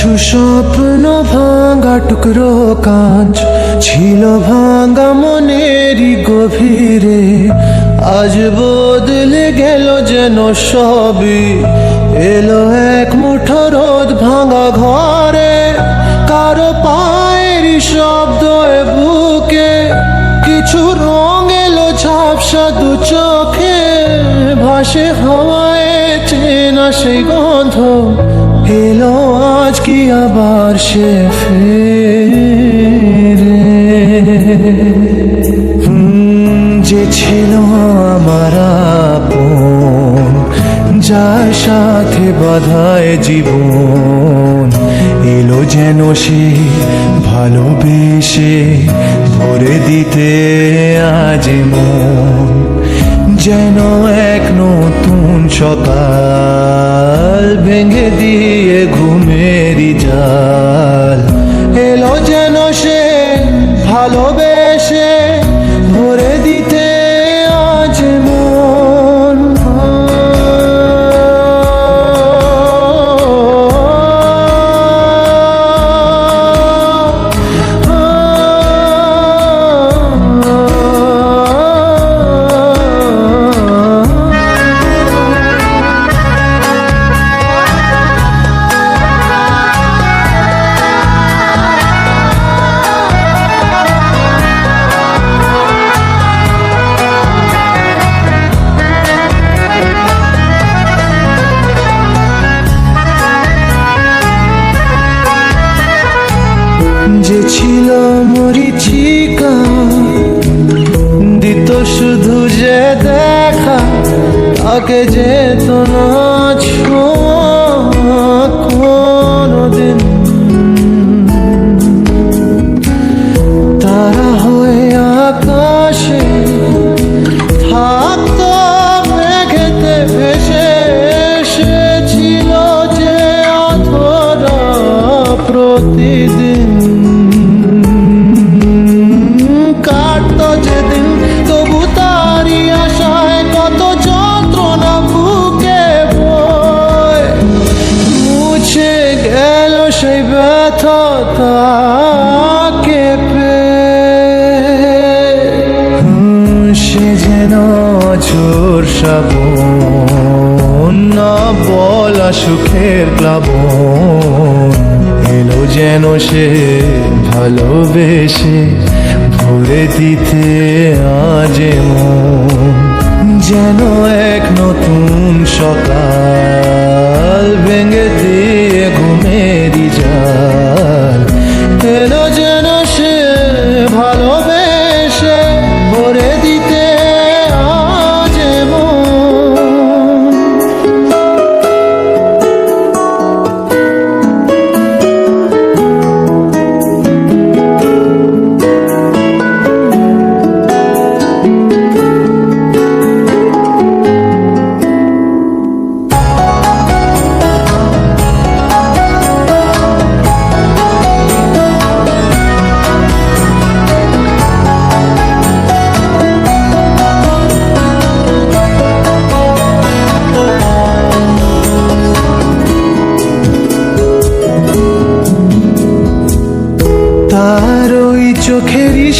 কিছু স্বপ্ন ভাঙা টুকরো কাঁচ ছিল ভাঙা মনেরই গভীরে। আজ বদলে গেল যেন সবই। এলো এক মুঠো রোদ ভাঙা ঘরে। কারও পায়ের শব্দ বুকে। কিছু রং এলো ঝাপসা দু চোখে। ভাসে হাওয়ায় চেনা সেই গন্ধ। এলো আজ কি আবার সে ফেরে? যে ছিল আমার আপন, যার সাথে বাধায় জীবন, এলো যেন সে ভালোবেসে ভরে দিতে আজ মন যেন এক নতুন সকাল ভেঙে দিয়ে তাকে যেত না কোনোদিন। তারা হয়ে আকাশে থাকতো মেঘেতে ভেসে এসেছিল প্রতিদিন। কাটতো যেদিন সেই ব্যথা তাকে সে যেন ঝোর শ্রাবণ, না বলা সুখের প্লাবন। এলো যেন সে ভালোবেসে, ভরে দিতে আজ যেন এক নতুন সকাল ভেঙে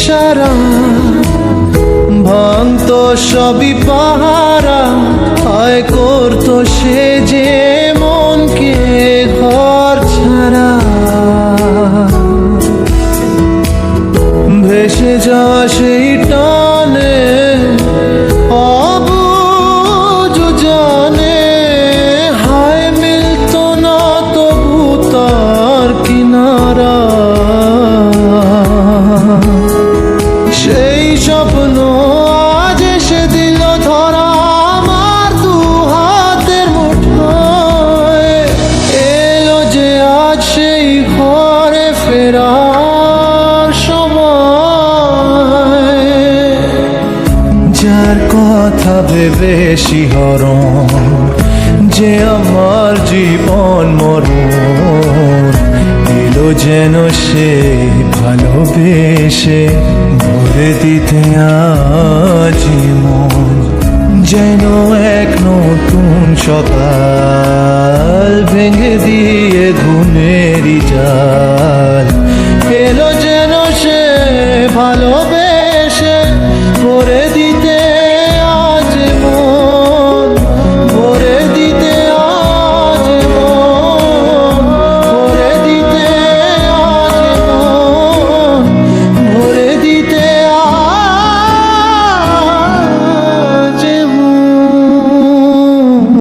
ইশারা ভাঙত সবই পাহারা হয় করতো সে যে মনকে ঘর ছাড়া। ভেসে যাওয়া সেই ভেবে শিহরণ যে আমার জীবন মরণ এলো যেন সে ভালোবেসে, ভরে দিতে আজ মন। যেন এক নতুন সকাল ভেঙে দিয়ে